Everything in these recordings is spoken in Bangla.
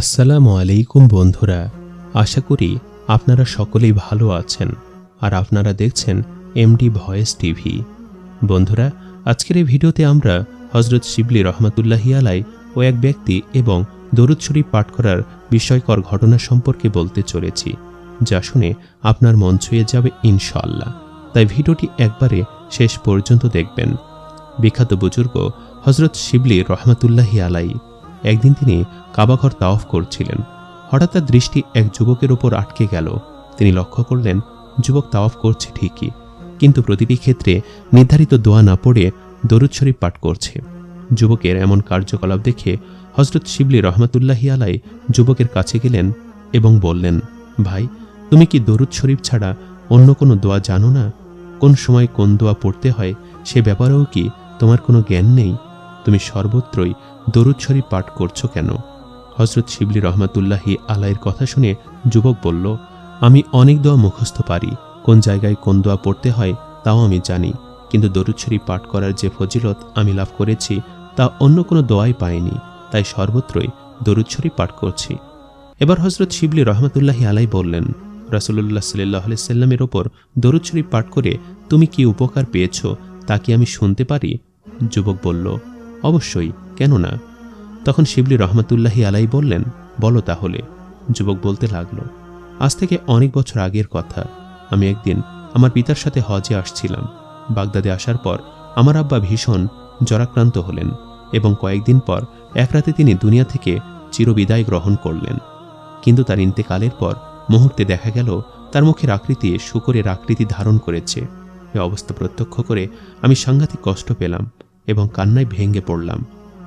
আসসালামু আলাইকুম বন্ধুরা, আশা করি আপনারা সকলেই ভালো আছেন আর আপনারা দেখছেন এমডি ভয়েস টিভি বন্ধুরা, আজকের এই ভিডিওতে আমরা হজরত শিবলি রহমাতুল্লাহি আলাই ও এক ব্যক্তি এবং দরুদ শরীফ পাঠ করার বিষয়কর ঘটনা সম্পর্কে বলতে চলেছি, যা শুনে আপনার মন ছুঁয়ে যাবে ইনশাআল্লাহ। তাই ভিডিওটি একবারে শেষ পর্যন্ত দেখবেন। বিখ্যাত বুজুর্গ হজরত শিবলি রহমাতুল্লাহি আলাই একদিন তিনি কাবাঘর তাওফ করছিলেন। হঠাৎ তার দৃষ্টি এক যুবকের ওপর আটকে গেল। তিনি লক্ষ্য করলেন, যুবক তাওয়াফ করছে ঠিকই, কিন্তু প্রতিটি ক্ষেত্রে নির্ধারিত দোয়া না পড়ে দরুদ শরীফ পাঠ করছে। যুবকের এমন কার্যকলাপ দেখে হজরত শিবলি রহমাতুল্লাহি আলাই যুবকের কাছে গেলেন এবং বললেন, ভাই, তুমি কি দরুদ শরীফ ছাড়া অন্য কোনো দোয়া জানো না? কোন সময় কোন দোয়া পড়তে হয় সে ব্যাপারেও কি তোমার কোনো জ্ঞান নেই? তুমি সর্বত্রই দরুদ পাঠ করছ কেন? হজরত শিবলি রহমাতুল্লাহি আলাইয়ের কথা শুনে যুবক বলল, আমি অনেক দোয়া মুখস্থ পারি। কোন জায়গায় কোন দোয়া পড়তে হয় তাও আমি জানি। কিন্তু দরুদ শরীফ পাঠ করার যে ফজিলত আমি লাভ করেছি, তা অন্য কোনো দোয়াই পাইনি। তাই সর্বত্রই দরুদ পাঠ করছি। এবার হজরত শিবলি রহমতুল্লাহি আলাই বললেন রাসুল্লাহ সাল্লাহ সাল্লামের ওপর দরুদ শরীফ পাঠ করে তুমি কি উপকার পেয়েছ তা কি আমি শুনতে পারি? যুবক বলল অবশ্যই কেন না তখন শিবলি রহমতুল্লাহি আলাই বললেন, বলো তাহলে। যুবক বলতে লাগল, আজ থেকে অনেক বছর আগের কথা। আমি একদিন আমার পিতার সাথে হজে আসছিলাম। বাগদাদে আসার পর আমার আব্বা ভীষণ জরাক্রান্ত হলেন এবং কয়েকদিন পর এক রাতে তিনি দুনিয়া থেকে চিরবিদায় গ্রহণ করলেন। কিন্তু তার ইন্তেকালের পর মুহূর্তে দেখা গেল, তার মুখের আকৃতি শুকরের আকৃতি ধারণ করেছে। এ অবস্থা প্রত্যক্ষ করে আমি সাংঘাতিক কষ্ট পেলাম। এবং কান্নায় ভেঙে পড়লাম।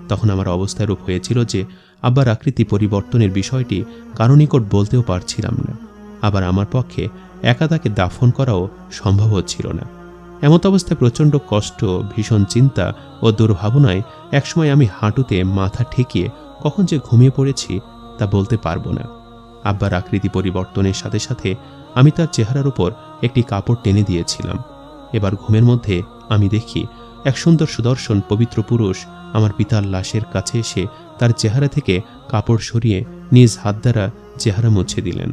তখন আমার অবস্থা রূপ হয়েছিল যে আব্বার আকৃতি পরিবর্তনের বিষয়টি কারও নিকট বলতেও পারছিলাম না। আবার আমার পক্ষে একা তাকে দাফন করাও সম্ভব হচ্ছিল না। এমত অবস্থায় প্রচণ্ড কষ্ট, ভীষণ চিন্তা ও দুর্ভাবনায় একসময় আমি হাঁটুতে মাথা ঠেকিয়ে কখন যে ঘুমিয়ে পড়েছি তা বলতে পারব না। আব্বার আকৃতি পরিবর্তনের সাথে সাথে আমি তার চেহারার উপর একটি কাপড় টেনে দিয়েছিলাম। এবার ঘুমের মধ্যে আমি দেখি এক সুন্দর সুদর্শন পবিত্র পুরুষ আমার পিতার লাশের কাছে এসে তার চেহারা থেকে কাপড় সরিয়ে নিজ হাত দ্বারা চেহারা মুছে দিলেন।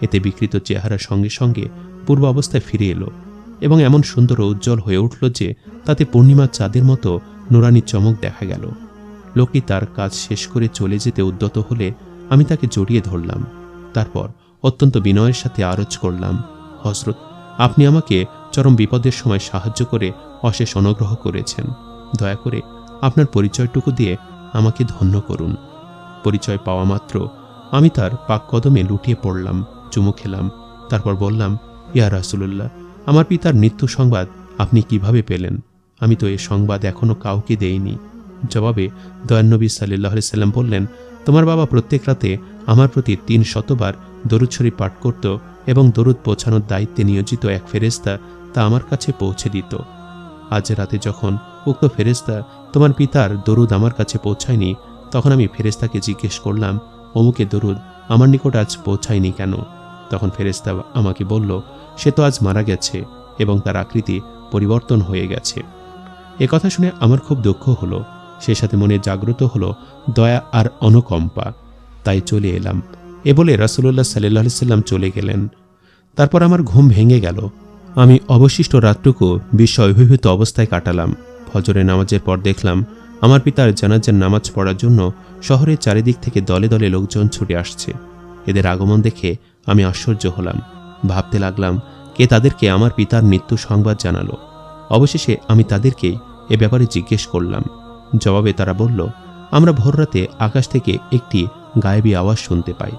এতে বিকৃত চেহারার সঙ্গে সঙ্গে পূর্ব অবস্থায় ফিরে এলো এবং এমন সুন্দর উজ্জ্বল হয়ে উঠল যে তাতে পূর্ণিমার চাঁদের মতো নুরানি চমক দেখা গেল। লোকটি তার কাজ শেষ করে চলে যেতে উদ্যত হলে আমি তাকে জড়িয়ে ধরলাম। তারপর অত্যন্ত বিনয়ের সাথে আরজ করলাম হজরত আপনি আমাকে চরম বিপদের সময় সাহায্য করে অশেষ অনুগ্রহ করেছেন। দয়া করে আপনার পরিচয়টুকু দিয়ে আমাকে ধন্য করুন। পরিচয় পাওয়া মাত্র আমি তার পাক কদমে লুটিয়ে পড়লাম, চুমু খেলাম, তারপর বললাম, ইয়া রাসুলুল্লাহ, আমার পিতার মৃত্যু সংবাদ আপনি কীভাবে পেলেন? আমি তো এ সংবাদ এখনও কাউকে দেইনি। জবাবে দয়ানবী সাল্লাহ সাল্লাম বললেন, তোমার বাবা প্রত্যেক রাতে আমার প্রতি তিন শতবার দরুদ শরীফ পাঠ করত এবং দরুদ পৌঁছানোর দায়িত্বে নিয়োজিত এক ফেরেস্তা তা আমার কাছে পৌঁছে দিত। আজ রাতে যখন উক্ত ফেরেস্তা তোমার পিতার দরুদ আমার কাছে পৌঁছায়নি, তখন আমি ফেরেস্তাকে জিজ্ঞেস করলাম, অমুকে দরুদ, আমার নিকট আজ পৌঁছায়নি কেন? তখন ফেরেস্তা আমাকে বলল, সে তো আজ মারা গেছে এবং তার আকৃতি পরিবর্তন হয়ে গেছে। এ কথা শুনে আমার খুব দুঃখ হলো। সে সাথে মনে জাগ্রত হলো, দয়া আর অনুকম্পা। তাই চলে এলাম। এ বলে রাসুল্লাহ সাল্লাহ সাল্লাম চলে গেলেন। তারপর আমার ঘুম ভেঙে গেল। আমি অবশিষ্ট রাতটুকু বিস্ময় অভিভূত অবস্থায় কাটালাম। ফজরে নামাজের পর দেখলাম, আমার পিতার জানাজার নামাজ পড়ার জন্য শহরের চারিদিক থেকে দলে দলে লোকজন ছুটে আসছে। এদের আগমন দেখে আমি আশ্চর্য হলাম। ভাবতে লাগলাম, কে তাদেরকে আমার পিতার মৃত্যু সংবাদ জানালো? অবশেষে আমি তাদেরকেই এ ব্যাপারে জিজ্ঞেস করলাম। জবাবে তারা বলল, আমরা ভোররাতে আকাশ থেকে একটি গায়েবী আওয়াজ শুনতে পাই।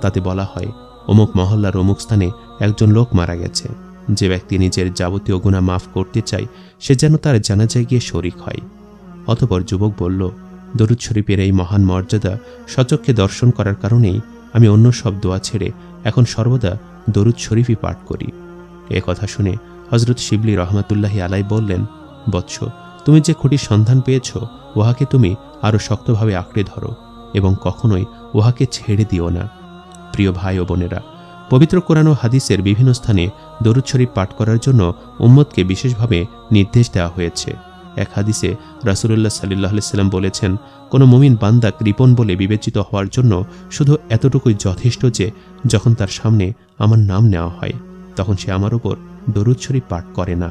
তাতে বলা হয়, অমুক মহল্লার অমুক স্থানে একজন লোক মারা গেছে। যে ব্যক্তি নিজের যাবতীয় গুণা মাফ করতে চায়, সে যেন তার জানাজায় গিয়ে শরিক হয়। অতপর যুবক বলল, দরুদ শরীফের এই মহান মর্যাদা সচক্ষে দর্শন করার কারণেই আমি অন্য সব দোয়া ছেড়ে এখন সর্বদা দরুদ শরীফই পাঠ করি। এ কথা শুনে হজরত শিবলি রহমাতুল্লাহি আলাই বললেন, বৎস, তুমি যে খুঁটির সন্ধান পেয়েছ, উহাকে তুমি আরও শক্তভাবে আঁকড়ে ধরো এবং কখনোই উহাকে ছেড়ে দিও না। প্রিয় ভাই ও বোনেরা পবিত্র কোরআন ও হাদিসের বিভিন্ন স্থানে দরুদ শরীফ পাঠ করার জন্য উম্মদকে বিশেষভাবে নির্দেশ দেওয়া হয়েছে। এক হাদিসে রাসুলুল্লাহ সাল্লাহ সাল্লাম বলেছেন, কোনো মুমিন বান্দা কৃপণ বলে বিবেচিত হওয়ার জন্য শুধু এতটুকুই যথেষ্ট যে যখন তার সামনে আমার নাম নেওয়া হয়, তখন সে আমার উপর দরুদ শরীফ পাঠ করে না।